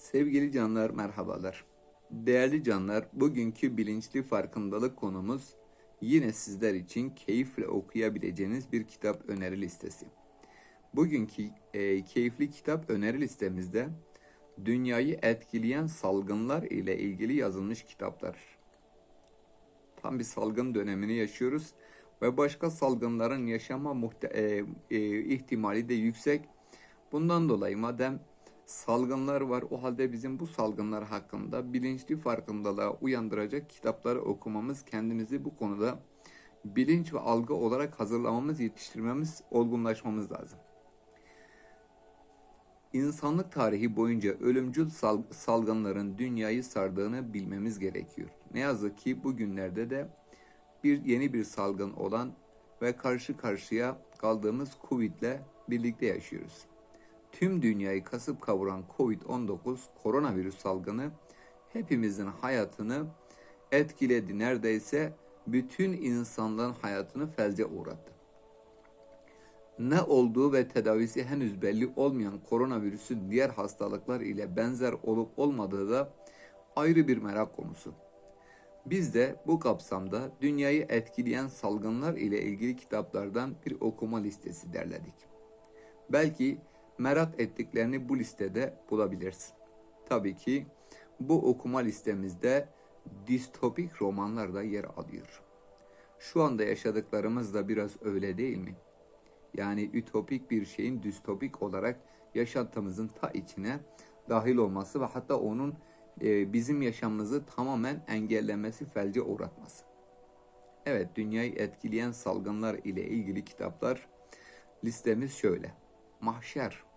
Sevgili canlar merhabalar. Değerli canlar, bugünkü bilinçli farkındalık konumuz yine sizler için keyifle okuyabileceğiniz bir kitap öneri listesi. Bugünkü e, keyifli kitap öneri listemizde dünyayı etkileyen salgınlar ile ilgili yazılmış kitaplar. Tam bir salgın dönemini yaşıyoruz ve başka salgınların yaşama muhte- e, e, ihtimali de yüksek. Bundan dolayı madem salgınlar var o halde bizim bu salgınlar hakkında bilinçli farkındalığa uyandıracak kitapları okumamız, kendimizi bu konuda bilinç ve algı olarak hazırlamamız, yetiştirmemiz, olgunlaşmamız lazım. İnsanlık tarihi boyunca ölümcül sal- salgınların dünyayı sardığını bilmemiz gerekiyor. Ne yazık ki bugünlerde de bir yeni bir salgın olan ve karşı karşıya kaldığımız Covid ile birlikte yaşıyoruz. Tüm dünyayı kasıp kavuran Covid-19 koronavirüs salgını hepimizin hayatını etkiledi. Neredeyse bütün insanların hayatını felce uğrattı. Ne olduğu ve tedavisi henüz belli olmayan koronavirüsün diğer hastalıklar ile benzer olup olmadığı da ayrı bir merak konusu. Biz de bu kapsamda dünyayı etkileyen salgınlar ile ilgili kitaplardan bir okuma listesi derledik. Belki merak ettiklerini bu listede bulabilirsin. Tabii ki bu okuma listemizde distopik romanlar da yer alıyor. Şu anda yaşadıklarımız da biraz öyle değil mi? Yani ütopik bir şeyin distopik olarak yaşantımızın ta içine dahil olması ve hatta onun e, bizim yaşamımızı tamamen engellemesi, felce uğratması. Evet, dünyayı etkileyen salgınlar ile ilgili kitaplar listemiz şöyle. Mahşer,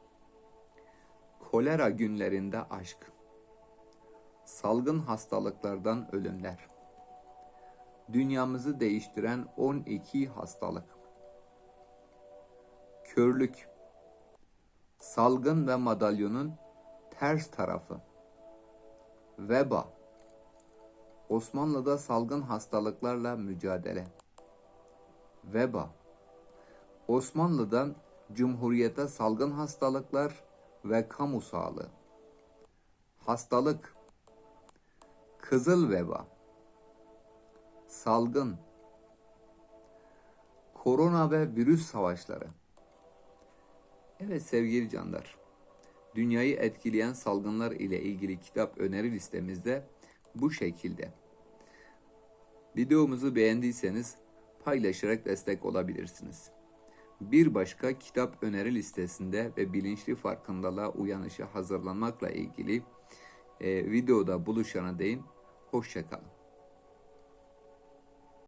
kolera günlerinde aşk, salgın hastalıklardan ölümler, dünyamızı değiştiren 12 hastalık, körlük, salgın ve madalyonun ters tarafı, veba, Osmanlı'da salgın hastalıklarla mücadele, veba, Osmanlı'dan Cumhuriyete salgın hastalıklar ve kamu sağlığı. Hastalık, kızıl veba, salgın, korona ve virüs savaşları. Evet sevgili canlar, dünyayı etkileyen salgınlar ile ilgili kitap öneri listemizde bu şekilde. Videomuzu beğendiyseniz paylaşarak destek olabilirsiniz. Bir başka kitap öneri listesinde ve bilinçli farkındalığa uyanışa hazırlanmakla ilgili e, videoda buluşana değin. Hoşçakalın.